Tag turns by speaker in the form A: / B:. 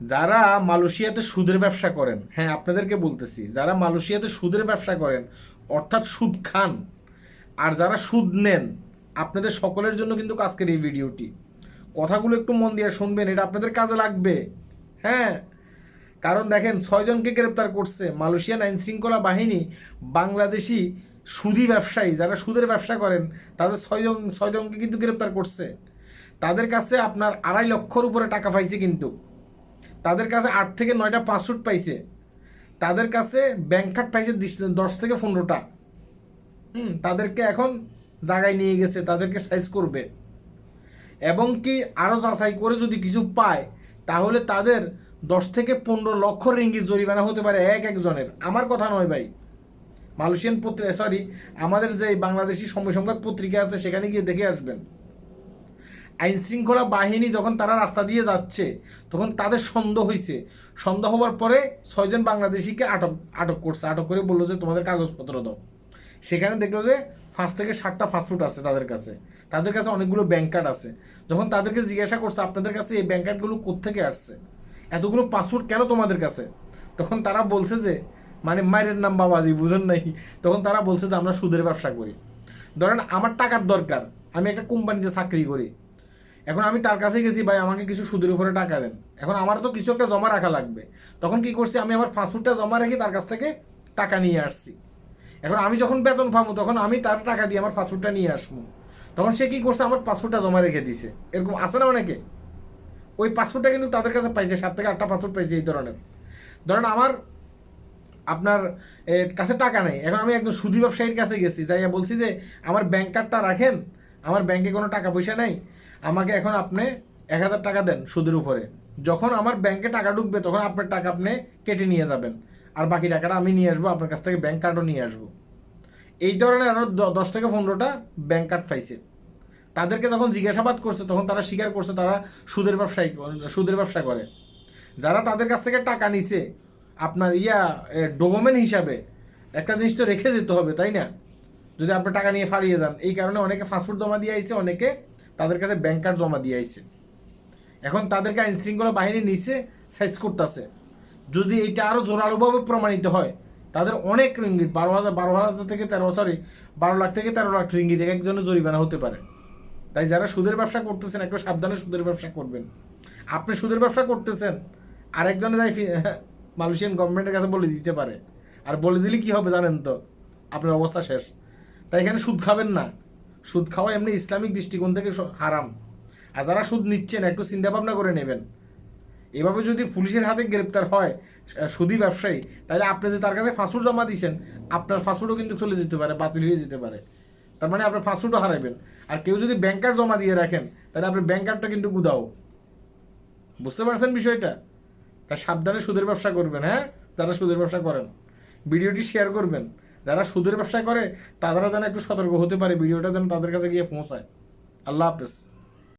A: যারা মালয়েশিয়াতে সুদের ব্যবসা করেন হ্যাঁ আপনাদেরকে বলতেছি, যারা মালয়েশিয়াতে সুদের ব্যবসা করেন, অর্থাৎ সুদ খান, আর যারা সুদ নেন, আপনাদের সকলের জন্য কিন্তু আজকের এই ভিডিওটি। কথাগুলো একটু মন দিয়ে শুনবেন, এটা আপনাদের কাজে লাগবে হ্যাঁ? কারণ দেখেন, ছয়জনকে গ্রেপ্তার করছে মালয়েশিয়ান আইন শৃঙ্খলা বাহিনী, বাংলাদেশি সুদি ব্যবসায়ী, যারা সুদের ব্যবসা করেন, তাদের ছয়জন, ছয়জনকে কিন্তু গ্রেপ্তার করছে। তাদের কাছে আপনার আড়াই লক্ষর উপরে টাকা পাইছে কিন্তু। তাদের কাছে আট থেকে নয়টা পাসপোর্ট পাইছে। তাদের কাছে ব্যাংক কার্ড পাইছে দশ থেকে পনেরোটা। হুম, তাদেরকে এখন জায়গায় নিয়ে গেছে, তাদেরকে সাইজ করবে। এবং কি আরও যাচাই করে যদি কিছু পায়, তাহলে তাদের দশ থেকে পনেরো লক্ষ রিঙ্গি জরিমানা হতে পারে এক একজনের। আমার কথা নয় ভাই। মালয়েশিয়ান পত্রিকা সরি আমাদের যে বাংলাদেশি সময় সংবাদ পত্রিকা আছে, সেখানে গিয়ে দেখে আসবেন। আইন শৃঙ্খলা বাহিনী যখন তারা রাস্তা দিয়ে যাচ্ছে, তখন তাদের সন্দেহ হয়েছে সন্দেহ হওয়ার পরে ছয়জন বাংলাদেশিকে আটক আটক করছে। আটক করে বলল যে, তোমাদের কাগজপত্র দাও। সেখানে দেখল যে, পাঁচ থেকে ষাটটা ফাস্টফুড আছে তাদের কাছে। তাদের কাছে অনেকগুলো ব্যাংক কার্ড আছে। যখন তাদেরকে জিজ্ঞাসা করছে, আপনাদের কাছে এই ব্যাংক কার্ডগুলো কোত্থেকে আসছে? এতগুলো পাসপোর্ট কেন তোমাদের কাছে? তখন তারা বলছে যে মানে মায়ের নাম বাবাজি, বুঝেন নাই? তখন তারা বলছে যে, আমরা সুদের ব্যবসা করি। ধরেন, আমার টাকার দরকার। আমি একটা কোম্পানিতে চাকরি করি। এখন আমি তার কাছে গেছি, ভাই, আমাকে কিছু সুদের উপরে টাকা দেন। এখন আমার তো কিছু একটা জমা রাখা লাগবে। তখন কি করছি, আমি আমার পাসপোর্টটা জমা রেখে তার কাছ থেকে টাকা নিয়ে আসছি। এখন আমি যখন বেতন পাবো, তখন আমি তার টাকা দিয়ে আমার পাসপোর্টটা নিয়ে আসব। তখন সে কি করছে, আমার পাসপোর্টটা জমা রেখে দিছে। এরকম আছে না অনেকে? ওই পাসপোর্টটা কিন্তু তাদের কাছে পাইছে, সাত থেকে আটটা পাসপোর্ট পাইছে এই ধরনের। ধরেন আমার, আপনার কাছে টাকা নেই। এখন আমি একজন সুদী ব্যবসায়ীর কাছে গেছি, যাইয়া বলছি যে, আমার ব্যাংক কার্ডটা রাখেন, আমার ব্যাংকে কোনো টাকা পয়সা নেই আমাকে এখন আপনি এক হাজার টাকা দেন সুদের উপরে। যখন আমার ব্যাংকে টাকা ঢুকবে, তখন আপনার টাকা আপনি কেটে নিয়ে যাবেন। আর বাকি টাকাটা আমি নিয়ে আসব, আপনার কাছ থেকে ব্যাংক কার্ডও নিয়ে আসব। এই ধরনের আরও দশ থেকে পনেরোটা ব্যাংক কার্ড পাইছে। তাদেরকে যখন জিজ্ঞাসাবাদ করছে, তখন তারা স্বীকার করছে, তারা সুদের ব্যবসায়ী, সুদের ব্যবসা করে। যারা তাদের কাছ থেকে টাকা নিছে, আপনার ইয়া ডকুমেন্ট হিসাবে, একটা জিনিস তো রেখে যেতে হবে, তাই না? যদি আপনি টাকা নিয়ে ফারিয়ে যান, এই কারণে অনেকে ফাস্টফুড জমা দিয়ে আইছে, অনেকে তাদের কাছে ব্যাংক কার্ড জমা দিয়ে আইছে। এখন তাদেরকে আইন শৃঙ্খলা বাহিনী নিচে সাইজ করতেছে। যদি এটা আরও জোরালোভাবে প্রমাণিত হয়, তাদের অনেক রিঙ্গিত, বারো হাজার বারো হাজার থেকে তেরো সরি বারো লাখ থেকে তেরো লাখ রিঙ্গিত, এক একজনের জরিমানা হতে পারে। তাই যারা সুদের ব্যবসা করতেছেন, একটু সাবধানে সুদের ব্যবসা করবেন। আপনি সুদের ব্যবসা করতেছেন, আরেকজনে যাই মালয়েশিয়ান গভর্নমেন্টের কাছে বলে দিতে পারে। আর বলে দিলে কি হবে জানেন তো? আপনার অবস্থা শেষ। তাই এখানে সুদ খাবেন না। সুদ খাওয়া এমনি ইসলামিক দৃষ্টিকোণ থেকে হারাম। আর যারা সুদ নিচ্ছেন, একটু চিন্তা ভাবনা করে নেবেন। এভাবে যদি পুলিশের হাতে গ্রেপ্তার হয় সুদী ব্যবসায়ী, তাহলে আপনি যে তার কাছে ফাঁসুট জমা দিয়েছেন, আপনার ফাঁসুটও কিন্তু চলে যেতে পারে, বাতিল হয়ে যেতে পারে। তার মানে আপনার ফাঁসুটও হারাবেন। আর কেউ যদি ব্যাংকার জমা দিয়ে রাখেন, তাহলে আপনার ব্যাংকারটা কিন্তু গুদাও। বুঝতে পারছেন বিষয়টা? তাই সাবধানে সুদের ব্যবসা করবেন হ্যাঁ? যারা সুদের ব্যবসা করেন, ভিডিওটি শেয়ার করবেন। যারা সুদের ব্যবসা করে তারা যেন একটু সতর্ক হতে পারে, ভিডিওটা যেন তাদের কাছে গিয়ে পৌঁছায়। আল্লাহ হাফেজ।